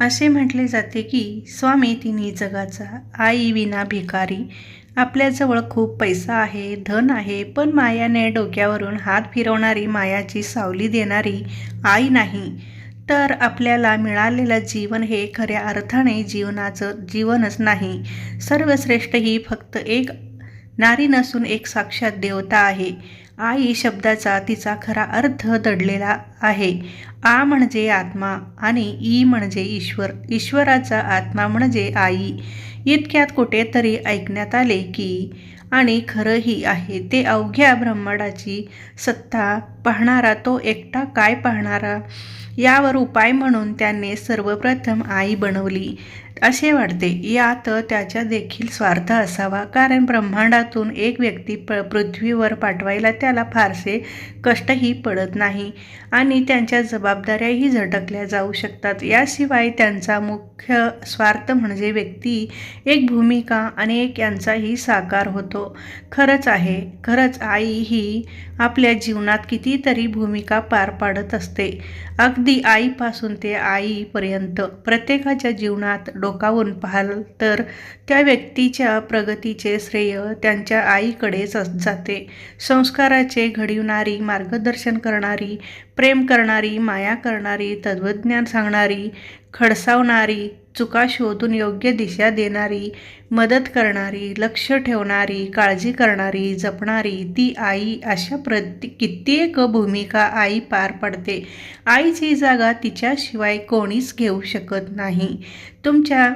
असे म्हटले जाते की स्वामी तिन्ही जगाचा आई विना भिकारी. आपल्याजवळ खूप पैसा आहे धन आहे पण मायाने डोक्यावरून हात फिरवणारी मायाची सावली देणारी आई नाही. तर आपल्याला मिळालेलं जीवन हे खऱ्या अर्थाने जीवनाचं जीवनच नाही. सर्वश्रेष्ठ ही फक्त एक नारी नसून एक साक्षात देवता आहे. आई शब्दाचा तिचा खरा अर्थ दडलेला आहे. आ म्हणजे आत्मा आणि ई म्हणजे ईश्वर. ईश्वराचा आत्मा म्हणजे आई. इतक्यात कुठेतरी ऐकण्यात आले की आणि खरंही आहे ते अवघ्या ब्रह्मांडाची सत्ता पाहणारा तो एकटा काय पाहणारा? यावर उपाय म्हणून त्याने सर्वप्रथम आई बनवली. असे वाटते. यात त्याच्या देखील स्वार्थ असावा. कारण ब्रह्मांडातून एक व्यक्ती प पृथ्वीवर पाठवायला त्याला फारसे कष्टही पडत नाही आणि त्यांच्या जबाबदाऱ्याही झटकल्या जाऊ शकतात. याशिवाय त्यांचा मुख्य स्वार्थ म्हणजे व्यक्ती एक भूमिका आणि एक यांचाही साकार होतो. खरंच आहे. खरंच आई ही आपल्या जीवनात कितीतरी भूमिका पार पाडत असते. अगदी आईपासून ते आईपर्यंत प्रत्येकाच्या जीवनात डो डोकावून पाहाल तर त्या व्यक्तीच्या प्रगतीचे श्रेय त्यांच्या आईकडेच जाते. संस्काराचे घडविणारी मार्गदर्शन करणारी प्रेम करणारी माया करणारी तत्त्वज्ञान सांगणारी खडसावणारी चुका शोधून योग्य दिशा देणारी मदत करणारी लक्ष ठेवणारी काळजी करणारी जपणारी ती आई अशा प्रति कित्येक भूमिका आई पार पडते. आईची जागा तिच्याशिवाय कोणीच घेऊ शकत नाही. तुमच्या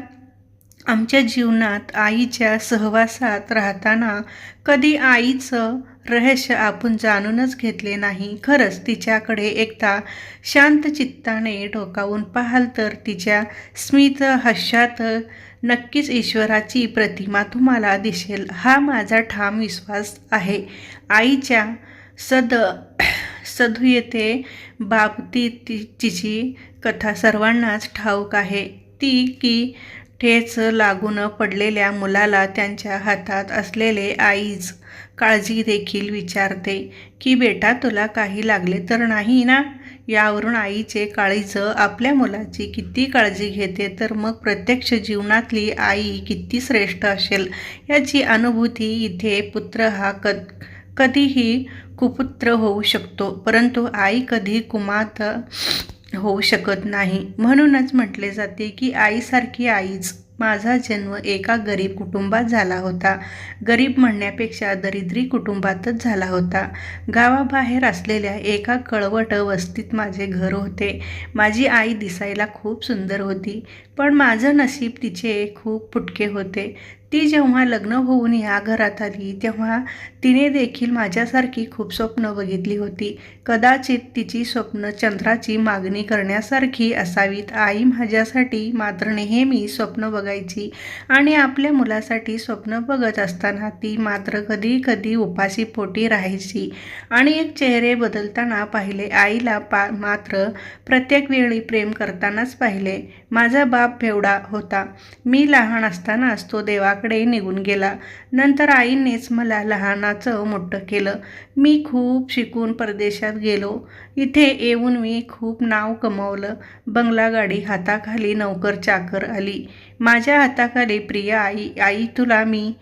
आमच्या जीवनात आईच्या सहवासात राहताना कधी आईचं रहस्य आपण जाणूनच घेतले नाही. खरंच तिच्याकडे एकदा शांत चित्ताने डोकावून पाहाल तर तिच्या स्मित हास्यात नक्कीच ईश्वराची प्रतिमा तुम्हाला दिसेल. हा माझा ठाम विश्वास आहे. आईच्या सद सदुयते बाबतीत तिची कथा सर्वांनाच ठाऊक आहे. ती की ठेच लागून पडलेल्या मुलाला त्यांच्या हातात असलेले आईज काळजी देखील विचारते की बेटा तुला काही लागले तर नाही ना? यावरून आईचे काळीज आपल्या मुलाची किती काळजी घेते तर मग प्रत्यक्ष जीवनातली आई किती श्रेष्ठ असेल? याची अनुभूती इथे पुत्र हा कद कधीही कुपुत्र होऊ शकतो. परंतु आई कधी कुमात होऊ शकत नाही. म्हणूनच म्हटले जाते की आईसारखी आईच. माझा जन्म एका गरीब कुटुंबात झाला होता. गरीब म्हणण्यापेक्षा दरिद्री कुटुंबातच झाला होता. गावाबाहेर असलेल्या एका कळवट वस्तीत माझे घर होते. माझी आई दिसायला खूप सुंदर होती. पण माझं नशीब तिचे खूप फुटके होते. ती जेव्हा लग्न होऊन ह्या घरात आली तेव्हा तिने देखील माझ्यासारखी खूप स्वप्न बघितली होती. कदाचित तिची स्वप्न चंद्राची मागणी करण्यासारखी असावीत. आई माझ्यासाठी मात्र नेहमी स्वप्न बघायची आणि आपल्या मुलासाठी स्वप्न बघत असताना ती मात्र कधी कधी उपाशी पोटी राहायची आणि एक चेहरे बदलताना पाहिले. आईला पा मात्र प्रत्येक वेळी प्रेम करतानाच पाहिले. माझा बाप भेवडा होता. मी लहान असतानाच तो देवाकडे निघून गेला. नंतर आईनेच मला लहानाचं मोठं केलं. मी खूप शिकून परदेशात गेलो. इथे येऊन मी खूप नाव कमवलं. बंगला गाडी हाताखाली नौकर चाकर आली. माझ्या हाताखाली प्रिया आई. आई तुला मी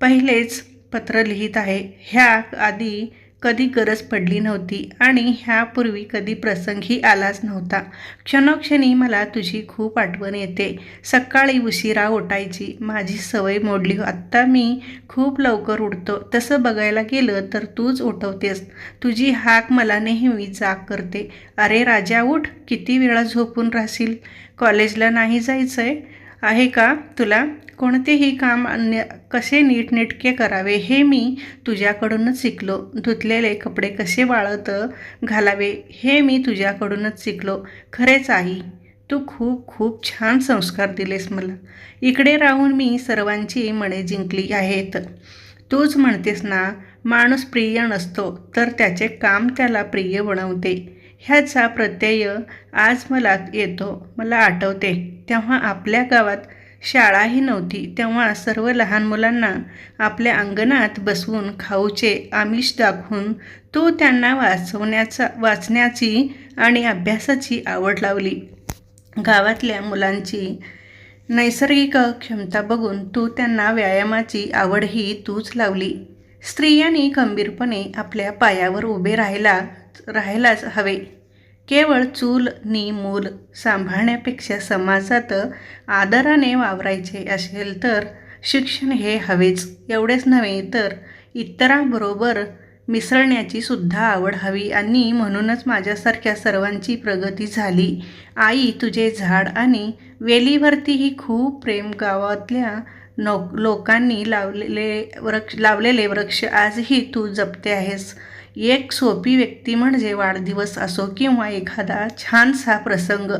पहिलेच पत्र लिहित आहे. ह्या आधी कधी गरज पडली नव्हती आणि ह्यापूर्वी कधी प्रसंगही आलाच नव्हता. क्षणोक्षणी मला तुझी खूप आठवण येते. सकाळी उशिरा उठायची माझी सवय मोडली. आत्ता मी खूप लवकर उठतो. तसं बघायला गेलं तर तूच उठवतेस. तुझी हाक मला नेहमी जाग करते. अरे राजा उठ. किती वेळा झोपून राहशील? कॉलेजला नाही जायचं आहे आहे का? तुला कोणतेही काम अन्य कसे नीटनेटके करावे हे मी तुझ्याकडूनच शिकलो. धुतलेले कपडे कसे वाळत घालावे हे मी तुझ्याकडूनच शिकलो. खरेच आई तू खूप खूप छान संस्कार दिलेस मला. इकडे राहून मी सर्वांची मने जिंकली आहेत. तूच म्हणतेस ना माणूस प्रिय नसतो तर त्याचे काम त्याला प्रिय बनवते. ह्याचा प्रत्यय आज मला येतो मला आठवते. तेव्हा आपल्या गावात शाळाही नव्हती. तेव्हा सर्व लहान मुलांना आपल्या अंगणात बसवून खाऊचे आमिष दाखवून तो त्यांना वाचवण्याचा वाचण्याची आणि अभ्यासाची आवड लावली. गावातल्या मुलांची नैसर्गिक क्षमता बघून तू त्यांना व्यायामाची आवडही तूच लावली. स्त्रियांनी खंबीरपणे आपल्या पायावर उभे राहायला राहायलाच हवे. केवळ चूल नि मूल सांभाळण्यापेक्षा समाजात आदराने वावरायचे असेल तर शिक्षण हे हवेच. एवढेच नव्हे तर इतरांबरोबर मिसळण्याची सुद्धा आवड हवी आणि म्हणूनच माझ्यासारख्या सर्वांची प्रगती झाली. आई तुझे झाड आणि वेलीवरतीही खूप प्रेम गावातल्या नो लोकांनी लावलेले वृक्ष लावलेले वृक्ष आजही तू जपते आहेस. एक सोपी व्यक्ती म्हणजे वाढदिवस असो किंवा एखादा छानसा प्रसंग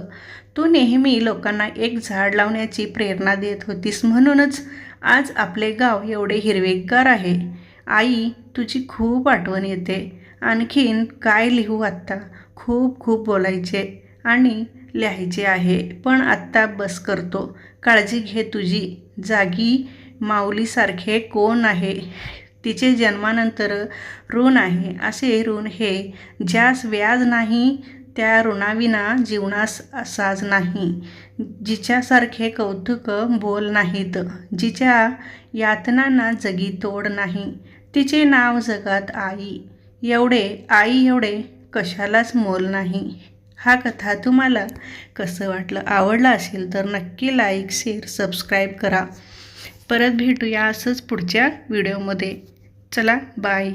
तू नेहमी लोकांना एक झाड लावण्याची प्रेरणा देत होतीस म्हणूनच आज आपले गाव एवढे हिरवेगार आहे. आई तुझी खूप आठवण येते. आणखीन काय लिहू आत्ता? खूप खूप बोलायचे आणि लिहायचे आहे. पण आत्ता बस करतो. काळजी घे तुझी. जागी माऊलीसारखे कोण आहे? तिचे जन्मानंतर ऋण आहे. असे ऋण हे ज्यास व्याज नाही त्या ऋणाविना जीवनास साज नाही. जिच्यासारखे कौतुक बोल नाहीत. जिच्या यातनांना जगी तोड नाही. तिचे नाव जगात आई. एवढे आई एवढे कशालाच मोल नाही. हा कथा तुम्हाला कसं वाटलं? आवडला असेल तर नक्की लाईक शेअर सबस्क्राईब करा. परत भेटूया असंच पुढच्या व्हिडिओमध्ये. चला बाय.